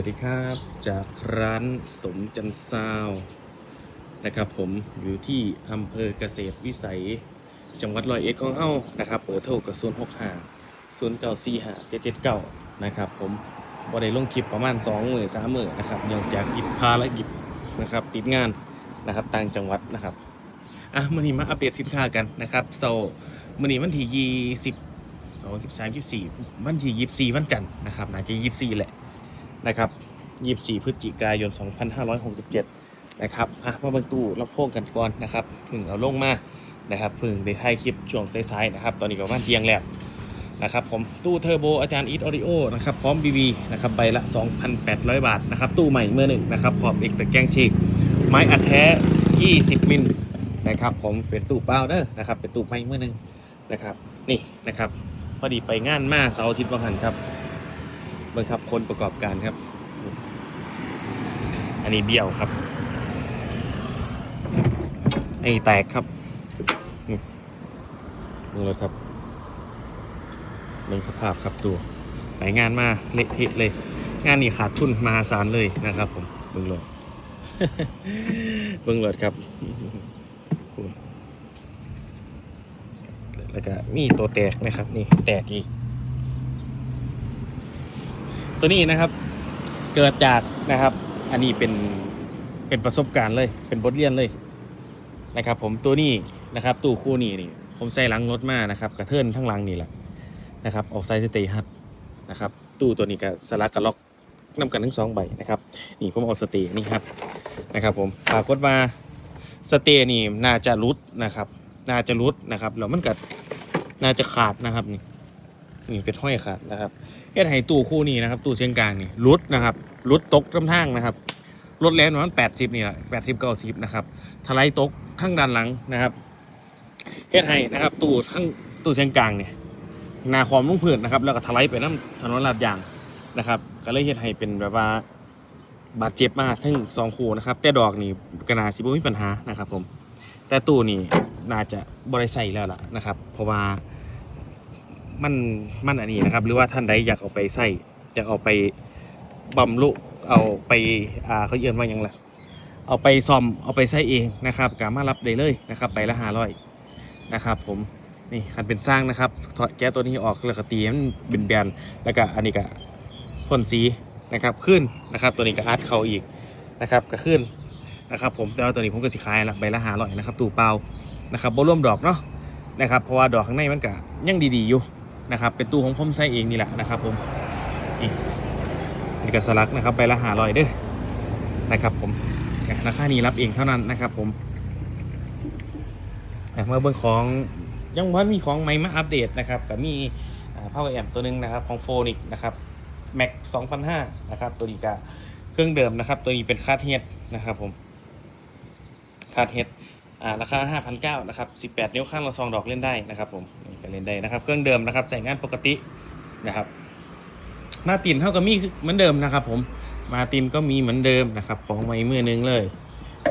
วัสดีครับ จากร้านสมจันซาวนะครับผมอยู่ที่อำเภอเกษตรวิสัย จังหวัดร้อยเอ็ดของเอ้านะครับเปิดโทรกับศูนย์หกห้าศูนย์เก้าสี่ห้าเจ็ดเจ็ดเก้านะครับผมบอได้ลงคลิปประมาณสองหมื่นสามหมื่นนะครับเนื่องจากกิจภารกิจนะครับติดงานนะครับต่างจังหวัดนะครับอะมื่อนี้มาอัปเดตสินค้ากันนะครับโซมื่อนี้วันที่ยี่สิบสองสิบสามยี่สี่วันที่ยี่สิบสี่วันจันทร์นะครับน่าจะยี่สิบสี่แหละ นะครับ24 พฤศจิกายน 2567 นะครับอะมาเบิ่งตู้รับโพงกันก่อนนะครับพึ่งเอาลงมานะครับพึ่งได้ถ่ายคลิปช่วงสายๆนะครับ ตอนนี้ก็ประมาณเที่ยงแล้วนะครับผมตู้เทอร์โบอาจารย์อีทออริโอนะครับพร้อม BB นะครับใบละ 2,800 บาทนะครับตู้ใหม่เมื่อหนึ่งนะครับขอบเอกตะแกงฉีกไม้อัดแท้ 20 มิลนะครับผมเป็นตู้เปล่าเด้อนะครับเป็นตู้ใหม่เมื่อหนึ่งนะครับนี่นะครับพอดีไปงานมาเสาร์อาทิตย์วันหันครับ บิ่งครับคนประกอบการครับ อันนี้เบี้ยวครับไอ้แตกครับ นี่ดูเลยครับเบิ่งสภาพครับตัวไหนงานมาเละเทะเลย งานนี้ขาดทุนมหาศาลเลยนะครับผมเบิ่งเลยเบิ่งเลยครับแล้วก็มีตัวแตกนะครับ นี่แตกอีก ตัวนี้นะครับ เกิดจากนะครับ อันนี้เป็นเป็นประสบการณ์เลย เป็นบทเรียนเลยนะครับ ผมตัวนี้นะครับ ตู้คู่นี้นี่ ผมใส่หลังรถมานะครับ กระเทินทั้งหลังนี่แหละนะครับ ออกไซส์สเตย์ฮัทนะครับ ตู้ตัวนี้ก็สลักกับล็อกนำกันทั้งสองใบนะครับ นี่ผมเอาสเตย์นี่ครับนะครับ ผมปรากฏว่าสเตย์นี่น่าจะรุดนะครับ น่าจะรุดนะครับแล้วมันก็น่าจะขาดนะครับนี่ นี่เป็นห้อยขาดนะครับเฮ็ดให้ตู้คู่นี้นะครับตู้เชียงกลางนี่รุดนะครับรุดตกต้นทางนะครับรถแรงประมาณแปดสิบนี่แหละแปดสิบเก้าสิบนะครับถลายตกข้างด้านหลังนะครับเฮ็ดให้นะครับ ตู้ข้างตู้เชียงกลางเนี่ยนาคอมลุ่งพื้นนะครับ แล้วก็ถลายไปน้ำถนนลาดยางนะครับ ก็เลยเฮ็ดให้เป็นแบบว่าบาดเจ็บมากทั้งสองคู่นะครับ แต่ดอกนี่ก็น่าสิบ่มีปัญหานะครับ ผม แต่ตู้นี่น่าจะบริใส่แล้วล่ะนะครับ เพราะว่า มันมันอันนี้นะครับ หรือว่าท่านใดอยากเอาไปใส่อยากเอาไปบำรุเอาไปอ่าเขาเยือนว่ายังไงเอาไปซ่อมเอาไปใส่เองนะครับกามารับได้เลยนะครับไปละห้าร้อยนะครับ ผมนี่คันเป็นสร้างนะครับถอดแก้ตัวนี้ออกแล้วก็ตีมันเป็นแบนแล้วก็อันนี้ก็พ่นสีนะครับขึ้นนะครับ ตัวนี้ก็อัดเขาอีกนะครับก็ขึ้นนะครับ ผมแต่ว่าตัวนี้ผมก็สิขายละใบละห้าร้อยนะครับตู้เปล่านะครับบ่รวมดอกเนาะนะครับเพราะว่าดอกข้างในมันก็ยังดีๆอยู่ นะครับเป็นตู้ของผมใช้เองนี่แหละนะครับผมนี่นี่ก็สลักนะครับใบละหาลอยเด้อนะครับผมราคานี้รับเองเท่านั้นนะครับผมอะมาเบิ่งของยังว่ามีของใหม่มาอัปเดตนะครับกับมีพาวเวอร์แอมตัวหนึงนะครับของโฟนิกนะครับแม็ก2005นห้านะครับตัวนี้ก็เครื่องเดิมนะครับ ตัวนี้เป็นคาดเฮดนะครับผมคาดเฮดอ่าราคา5,900นะครับ18นิ้วข้างละซองดอกเล่นได้นะครับผม เล่นได้นะครับ เครื่องเดิมนะครับใส่งานปกตินะครับ มาตินเท่ากับมีเหมือนเดิมนะครับ ผมมาตินก็มีเหมือนเดิมนะครับ ของใหม่มือหนึงเลย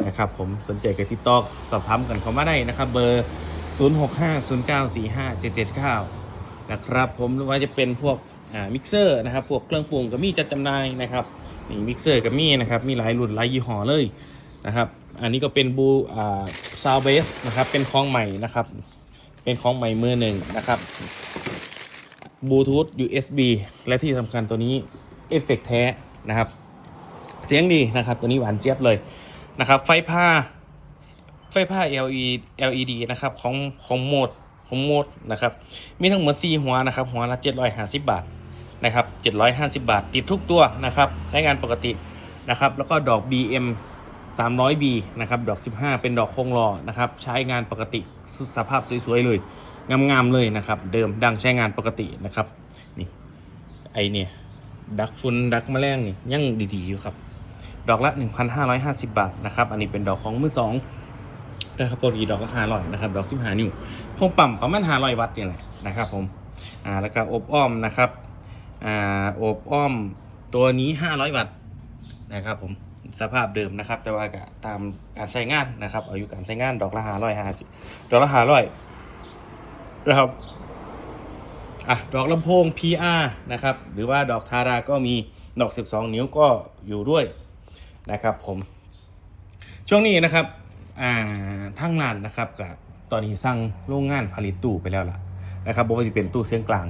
นะครับผมสนใจกับที่ตอกสอบถามกันเข้ามาได้นะครับ เบอร์ 0650945779 นะครับผมหรือว่าจะเป็นพวกอ่ามิกเซอร์นะครับ พวกเครื่องปรุงก็มีจัดจำหน่ายนะครับนี่มิกเซอร์ก็มีนะครับ มีหลายรุ่นหลายยี่ห้อเลยนะครับ อันนี้ก็เป็นบูอ่าซาวเบสนะครับ เป็นของใหม่นะครับ เป็นของใหม่มือหนึ่งนะครับบลูทูธ USB และที่สำคัญตัวนี้เอฟเฟกแท้นะครับ เสียงดีนะครับ ตัวนี้หวานเจี๊ยบเลยนะครับ ไฟผ้า ไฟผ้า LED LED นะครับของของโหมดของโหมดนะครับ มีทั้งหมด4หัวนะครับ หัวละ 750 บาทนะครับ750 บาท ติดทุกตัวนะครับใช้งานปกตินะครับ แล้วก็ดอก BM 300B นะครับ ดอก 15 เป็นดอกโครงหล่อนะครับ ใช้งานปกติสสภาพสวยๆเลย งามๆเลยนะครับ เดิมดังใช้งานปกตินะครับ นี่ไอเนี่ย ดักฟุนดักแมลงนี่ยังดีๆอยู่ครับ ดอกละ 1,550 บาทนะครับ อันนี้เป็นดอกของมือสองนะครับปกติดอกละ500นะครับ ดอก15นิ้วคงปั๊มประมาณ500วัตต์เนี่ยแหละนะครับผมอ่าแล้วก็อบอ้อมนะครับอ่าอบอ้อมตัวนี้500วัตต์นะครับผม สภาพเดิมนะครับ แต่ว่าก็ตามการใช้งานนะครับ อายุการใช้งานดอกละ550ดอกละ500นะครับอะดอกลำโพง PR นะครับ หรือว่าดอกทาราก็มีดอก 12 นิ้วก็อยู่ด้วยนะครับผมช่วงนี้นะครับอ่าทางร้านนะครับกับตอนนี้สร้างโรงงานผลิตตู้ไปแล้วล่ะนะครับบอกว่าจะเป็นตู้เสียงกลาง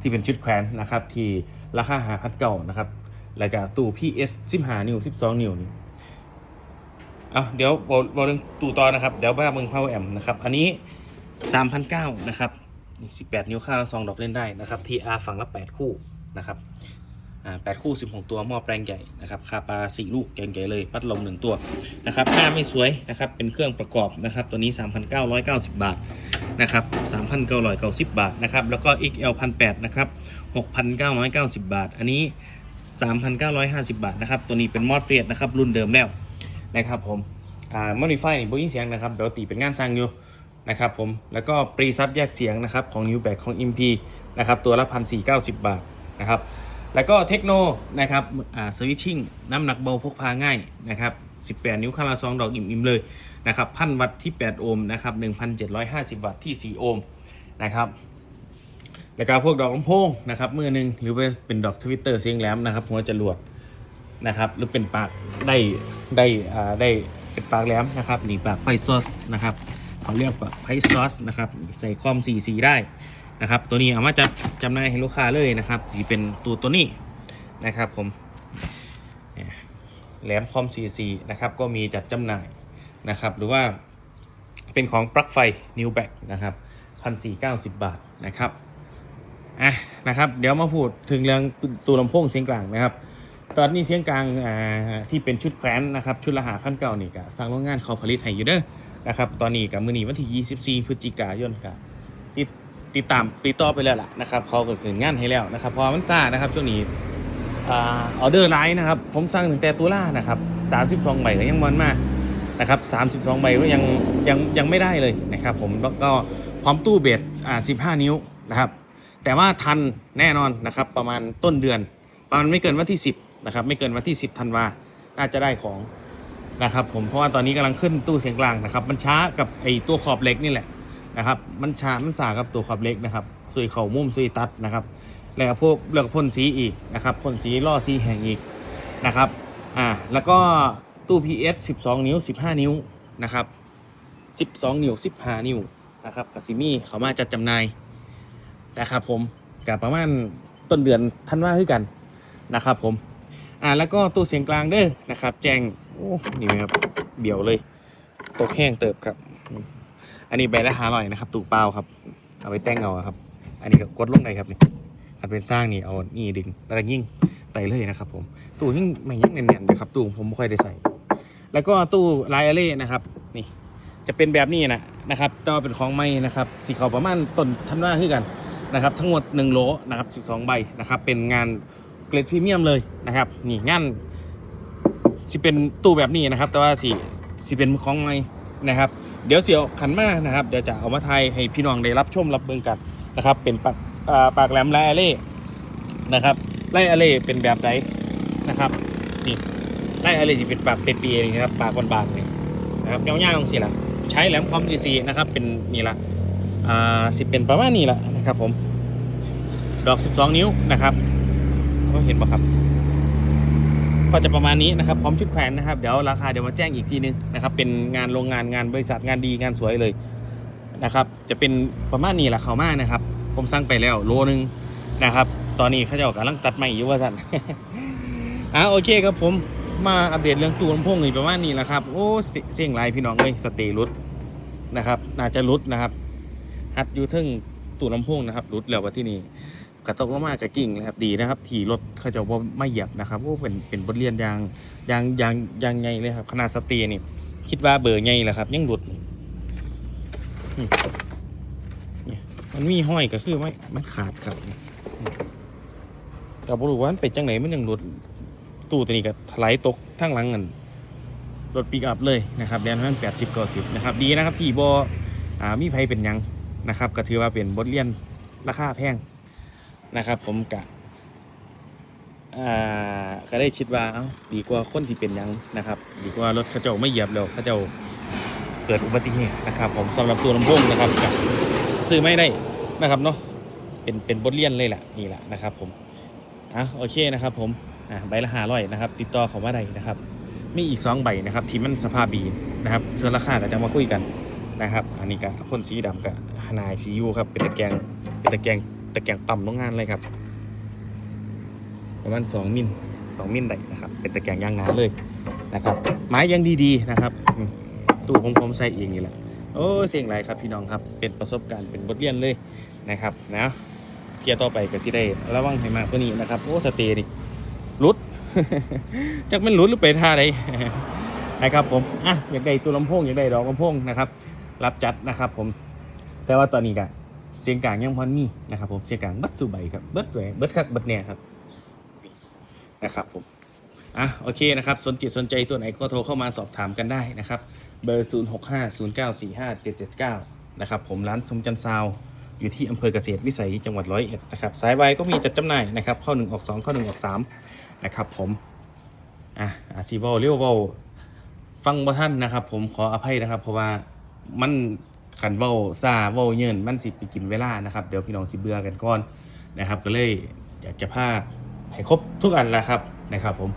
ที่เป็นชุดแขวนนะครับที่ราคาหาพัดเก่านะครับ แล้วก็ตู้ PS 15นิ้ว12 นิ้วนี่เอาเดี๋ยวบอกบอกเรื่องตู้ต่อนะครับ เดี๋ยวบ้าเมือง Power Amp นะครับ อันนี้ 3,900นะครับนี่18 นิ้วค่าซองดอกเล่นได้นะครับ TR ฝั่งละ 8 คู่นะครับอ่า8คู่ 16 ตัวหม้อแปลงใหญ่นะครับคาปา4ลูกแกงใหญ่เลยพัดลม 1 ตัวนะครับผ้าไม่สวยนะครับเป็นเครื่องประกอบนะครับ ตัวนี้ 3,990 บาทนะครับ 3,990 บาทนะครับ แล้วก็ XL 1,800นะครับ 6,990 บาท อันนี้ 3,950 บาทนะครับ ตัวนี้เป็นมอดเฟสนะครับ รุ่นเดิมแล้วนะครับผมอ่ามอนิฟายบนยินเสียงนะครับเดี๋ยวตีเป็นงานสร้างอยู่นะครับผมแล้วก็ปรีซับแยกเสียงนะครับของ New b a c ของ MP นะครับตัวละ1,490บาทนะครับแล้วก็เทคโนนะครับอ่าสวิตชิ่งน้ำหนักเบาพกพาง่ายนะครับ18นิ้วคาราซองดอกอิ่มๆเลยนะครับพันวัตต์ที่8โอห์มนะครับ1,750วัตต์ที่4โอห์มนะครับ แล้วก็พวกดอกลำโพงนะครับมือหนึ่งหรือว่าเป็นดอกทวิตเตอร์เสียงแหลมนะครับหัวจรวดนะครับ หรือเป็นปากได้ได้อ่าได้เป็นปากแหลมนะครับนี่ปากไฟซอสนะครับเขาเรียกว่าไพซอสนะครับใส่คอมสีสีได้นะครับตัวนี้เอามาจัดจำหน่ายให้ลูกค้าเลยนะครับสีเป็นตัวตัวนี้นะครับผมแหลมคอมสีสีนะครับก็มีจัดจำหน่ายนะครับหรือว่าเป็นของปลั๊กไฟ New b a c นะครับพันสี่เก้าสิบบาทนะครับ อะนะครับ เดี๋ยวมาพูดถึงเรื่องตัวลำโพงเสียงกลางนะครับ ตอนนี้เสียงกลางอ่าที่เป็นชุดแขวนนะครับ ชุดละหาพันเก่านี่ก็สร้างโรงงานเขาผลิตให้อยู่เด้อนะครับ ตอนนี้กับมือนีวันที่ 24 พฤศจิกายนครับติดติดตามติดต่อไปแล้วล่ะนะครับเขาก็เกิดงานให้แล้วนะครับพอมันซ่านะครับช่วงนี้อ่าออเดอร์ไลน์นะครับ ผมสั่งตั้งแต่ตุลานะครับ32ใบก็ยังมันมานะครับ32ใบก็ยังยังยังไม่ได้เลยนะครับ ผมแล้วก็พร้อมตู้เบสอ่า15 นิ้วนะครับ แต่ว่าทันแน่นอนนะครับประมาณต้นเดือนประมาณไม่เกินวันที่ 10นะครับไม่เกินวันที่ 10ธันวาน่าจะได้ของนะครับผมเพราะว่าตอนนี้กำลังขึ้นตู้เสียงกลางนะครับมันช้ากับไอตัวขอบเล็กนี่แหละนะครับมันช้ามันสากับตัวขอบเล็กนะครับซุยเข่ามุมซุยตัดนะครับแล้วก็พวกเลือกพ่นสีอีกนะครับพ่นสีล่อสีแห่งอีกนะครับอ่าแล้วก็ตู้ PS 12 นิ้ว 15 นิ้วนะครับ12 นิ้ว 15 นิ้วนะครับกัซิมี่เขามาจัดจำหน่าย นะครับผมกับประมาณต้นเดือนธันว่าคือกันนะครับผมอ่าแล้วก็ตู้เสียงกลางเด้อนะครับ แจ้งโอ้นี่ไหมครับเบี่ยวเลยตกแห้งเติบครับ อันนี้ใบละห้าร้อยนะครับ ตู้เปล่าครับ เอาไปแต่งเอาครับ อันนี้ก็กดลงได้ครับนี่ถ้าเป็นสร้างนี่เอานี่ดึงแล้วก็ยิ่งไปเลยนะครับ ผมตู้ยิ่งไม่ยิ่งแน่นๆเลยครับตู้ผมไม่ค่อยได้ใส่ แล้วก็ตู้ไลอาเล่นะครับนี่จะเป็นแบบนี้นะนะครับแต่ว่าเป็นของไม่นะครับสีขาวประมาณต้นทันว่าคือกัน นะครับทั้งหมด1โลนะครับ12 ใบนะครับเป็นงานเกรดพรีเมียมเลยนะครับนี่งานสิเป็นตู้แบบนี้นะครับ แต่ว่าสิสิเป็นของไม่นะครับ เดี๋ยวเสียวขันมานะครับ เดี๋ยวจะเอามาไทยให้พี่น้องได้รับชมรับเบิ่งกันนะครับ เป็นปากอ่าปากแหลมไลอาเล่นะครับไลอาเล่เป็นแบบไหนนะครับนี่ไลอาเล่จะเป็นปากเปียๆนี่ครับปากบานๆนี่นะครับยาๆตรงสีละใช้แหลมคอม CC นะครับเป็นนี่ละ อ่าสิเป็นประมาณนี้ละนะครับผม ดอก 12 นิ้วนะครับก็เห็นปะครับ ก็จะประมาณนี้นะครับ พร้อมชุดแขวนนะครับ เดี๋ยวราคาเดี๋ยวมาแจ้งอีกทีนึงนะครับ เป็นงานโรงงานงานบริษัทงานดีงานสวยเลยนะครับ จะเป็นประมาณนี้แหละเขามากนะครับ ผมสั่งไปแล้วโลนึงนะครับ ตอนนี้เขาจะกำลังตัดใหม่อยู่ว่าสันอ่าโอเคครับผมมาอัปเดตเรื่องตู้ลำโพงนี่ประมาณนี้แหละครับ โอ้เสเสียงไรพี่น้องเลยสเตย์รุดนะครับ น่าจะรุดนะครับ ฮัดอยูเทึ่งตู้ลำโพงนะครับรุดแล้วว่าที่นี่กระตกลงมากระกิ่งนะครับดีนะครับถี่รถเขาจะว่าไม่เหยียบนะครับโอ้เป็นเป็นบทเรียนอยางอยางอยางอยางไงเลยครับขนาดสเตย์นี่คิดว่าเบอร์ไงแหละครับ ยังรุดมันมีห้อยก็คือไม่มันขาดครับแต่บรู้ว่ามันเป็นจังไหนมันยังรุดตู้ตัวนี้ก็ถลายตกทั้งหลังเงินรถปิกอัพเลยนะครับแดนนั้นแปดสิบเก้าสิบนะครับ ดีนะครับที่บอ่ามีไผเป็นยัง นะครับก็ถือว่าเป็นบทเรียนราคาแพงนะครับ ผมกะอ่าก็ได้คิดว่าเอ้าดีกว่าคนที่เป็นยังนะครับ ดีกว่ารถเขาเจ้าไม่เหยียบแล้วเขาเจ้าเกิดอุบัติเหตุนะครับ ผมสำหรับตัวลำโพงนะครับก็ซื้อไม่ได้นะครับเนาะเป็นเป็นบทเรียนเลยแหละนี่แหละนะครับ ผมอะโอเคนะครับ ผมอ่าใบละห้าร้อยนะครับ ติดต่อเขามาได้นะครับ มีอีกสองใบนะครับ ที่มันสภาพดีนะครับเสื้อราคาก็จะมาคุยกันนะครับ อันนี้ก็พ่นสีดำกับ นายซียูครับ เป็นตะแกรงเป็นตะแกรงตะแกรงปั๊มโรงงานเลยครับประมาณสองมิลสองมิลได้นะครับ เป็นตะแกรงยางหนาเลยนะครับ ไม้ยังดีๆนะครับตู้ผมผมใส่เองนี่แหละโอ้เสียงไรครับพี่น้องครับเป็นประสบการณ์เป็นบทเรียนเลยนะครับนะเกียร์ต่อไปก็สิได้ระวังให้มากกว่านี้นะครับโอ้สเตย์ดิรุดจักมันรุดหรือไปท่าใดนะครับผมอะอยากได้ตัวลำโพงอยากได้ดอกลำโพงนะครับ รับจัดนะครับผม แต่ว่าตอนนี้ก็เสียงกลางยังพอนมีนะครับผมเสียงกลางบัดสุใบครับเบิดแหวเบิดคักเบิดเนี่ยครับนะครับผมอะโอเคนะครับสนจิตสนใจตัวไหนก็โทรเข้ามาสอบถามกันได้นะครับเบอร์ 0 6 5 0 9 4 5 7 7 9 นะครับผมร้านสมจันทร์ซาวอยู่ที่อำเภอเกษตรวิสัยจังหวัดร้อยเอ็ดนะครับสายไวก็มีจัดจำหน่ายนะครับเข้า 1 ออก 2 เข้า 1 ออก 3 นะครับผมอะอาชีวอลเรียววอลฟังบ่ท่านนะครับผมขออภัยนะครับ เพราะว่ามัน ขันเว้าซาเว้าเยินมันสิไปกินเวลานะครับ เดี๋ยวพี่น้องสิเบื่อกันก่อนนะครับ ก็เลยอยากจะพาให้ครบทุกอันแล้วครับนะครับผม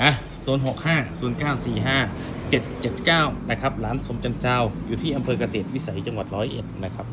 อะโซน6 5 0 9 4 5 7 7 9 นะครับ ร้านสมจันเจ้า อยู่ที่อำเภอเกษตรวิสัยจังหวัดร้อยเอ็ดนะครับ